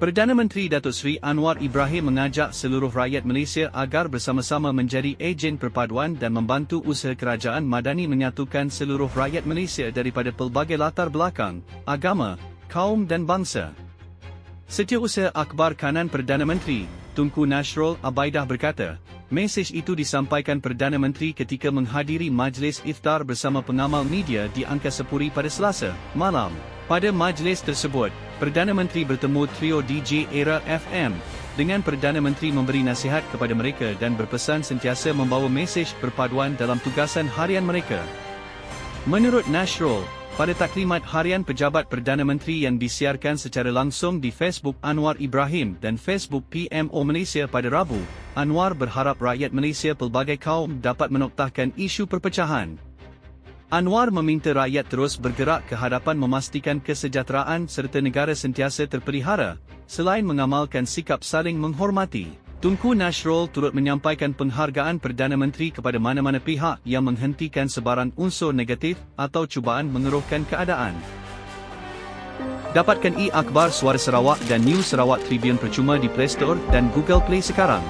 Perdana Menteri Datuk Seri Anwar Ibrahim mengajak seluruh rakyat Malaysia agar bersama-sama menjadi ejen perpaduan dan membantu usaha kerajaan madani menyatukan seluruh rakyat Malaysia daripada pelbagai latar belakang, agama, kaum dan bangsa. Setiausaha Akhbar Kanan Perdana Menteri, Tunku Nasrul Abaidah berkata, mesej itu disampaikan Perdana Menteri ketika menghadiri majlis iftar bersama pengamal media di Angkasapuri pada Selasa malam. Pada majlis tersebut, Perdana Menteri bertemu trio DJ Era FM dengan Perdana Menteri memberi nasihat kepada mereka dan berpesan sentiasa membawa mesej perpaduan dalam tugasan harian mereka. Menurut Nasrul, pada taklimat harian pejabat Perdana Menteri yang disiarkan secara langsung di Facebook Anwar Ibrahim dan Facebook PMO Malaysia pada Rabu, Anwar berharap rakyat Malaysia pelbagai kaum dapat menoktahkan isu perpecahan. Anwar meminta rakyat terus bergerak ke hadapan memastikan kesejahteraan serta negara sentiasa terpelihara, selain mengamalkan sikap saling menghormati. Tunku Nasrul turut menyampaikan penghargaan Perdana Menteri kepada mana-mana pihak yang menghentikan sebaran unsur negatif atau cubaan mengeruhkan keadaan. Dapatkan e-akhbar Suara Sarawak dan News Sarawak Tribune percuma di Play Store dan Google Play sekarang.